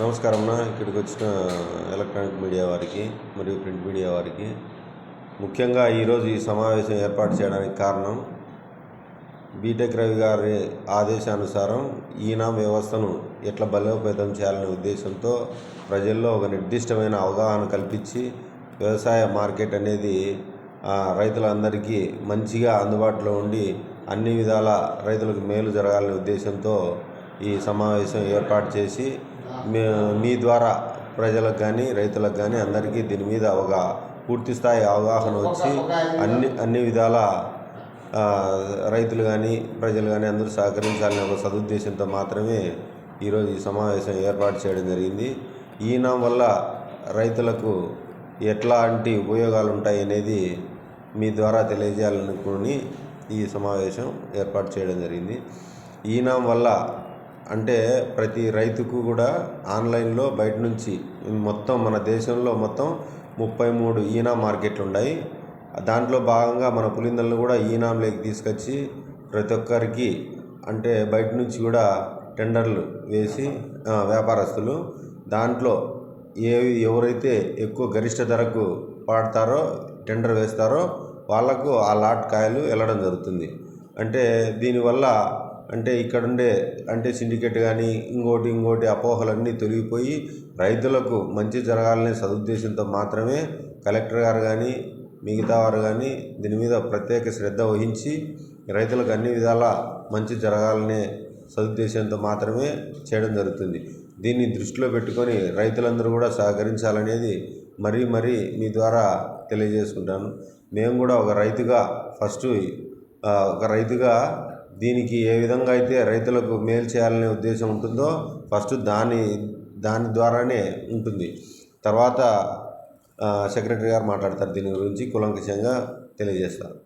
నమస్కారం అన్న. ఇక్కడికి వచ్చిన ఎలక్ట్రానిక్ మీడియా వారికి మరియు ప్రింట్ మీడియా వారికి. ముఖ్యంగా ఈరోజు ఈ సమావేశం ఏర్పాటు చేయడానికి కారణం బీటెక్ రవి గారి ఆదేశానుసారం ఈనాం వ్యవస్థను ఎట్లా బలోపేతం చేయాలనే ఉద్దేశంతో ప్రజల్లో ఒక నిర్దిష్టమైన అవగాహన కల్పించి వ్యవసాయ మార్కెట్ అనేది రైతులందరికీ మంచిగా అందుబాటులో ఉండి అన్ని విధాల రైతులకు మేలు జరగాలనే ఉద్దేశంతో ఈ సమావేశం ఏర్పాటు చేసి మీ ద్వారా ప్రజలకు కానీ రైతులకు కానీ అందరికీ దీని మీద ఒక పూర్తి స్థాయి అవగాహన వచ్చి అన్ని అన్ని విధాల రైతులు కానీ ప్రజలు కానీ అందరూ సహకరించాలనే ఒక సదుద్దేశంతో మాత్రమే ఈరోజు ఈ సమావేశం ఏర్పాటు చేయడం జరిగింది. ఈనాం వల్ల రైతులకు ఎట్లాంటి ఉపయోగాలు ఉంటాయి అనేది మీ ద్వారా తెలియజేయాలనుకుని ఈ సమావేశం ఏర్పాటు చేయడం జరిగింది. ఈనాం వల్ల అంటే ప్రతి రైతుకు కూడా ఆన్లైన్లో బయట నుంచి మొత్తం మన దేశంలో మొత్తం ముప్పై మూడు ఈనా మార్కెట్లు ఉన్నాయి. దాంట్లో భాగంగా మన పులిందలను కూడా ఈనాంలోకి తీసుకొచ్చి ప్రతి ఒక్కరికి అంటే బయట నుంచి కూడా టెండర్లు వేసి వ్యాపారస్తులు దాంట్లో ఏవి ఎవరైతే ఎక్కువ గరిష్ట ధరకు పాడతారో టెండర్ వేస్తారో వాళ్ళకు ఆ లాట్ కాయలు వెళ్ళడం జరుగుతుంది. అంటే దీనివల్ల అంటే ఇక్కడుండే అంటే సిండికేట్ కానీ ఇంకోటి ఇంకోటి అపోహలన్నీ తొలగిపోయి రైతులకు మంచి జరగాలనే సదుద్దేశంతో మాత్రమే కలెక్టర్ గారు కానీ మిగతా వారు కానీ దీని మీద ప్రత్యేక శ్రద్ధ వహించి రైతులకు అన్ని విధాల మంచి జరగాలనే సదుద్దేశంతో మాత్రమే చేయడం జరుగుతుంది. దీన్ని దృష్టిలో పెట్టుకొని రైతులందరూ కూడా సహకరించాలనేది మరీ మరీ మీ ద్వారా తెలియజేసుకుంటాను. మేము కూడా ఒక రైతుగా ఫస్ట్ ఒక రైతుగా దీనికి ఏ విధంగా అయితే రైతులకు మేలు చేయాలనే ఉద్దేశం ఉంటుందో ఫస్ట్ దాని దాని ద్వారానే ఉంటుంది. తర్వాత సెక్రటరీ గారు మాట్లాడతారు దీని గురించి కులంకషంగా తెలియజేస్తారు.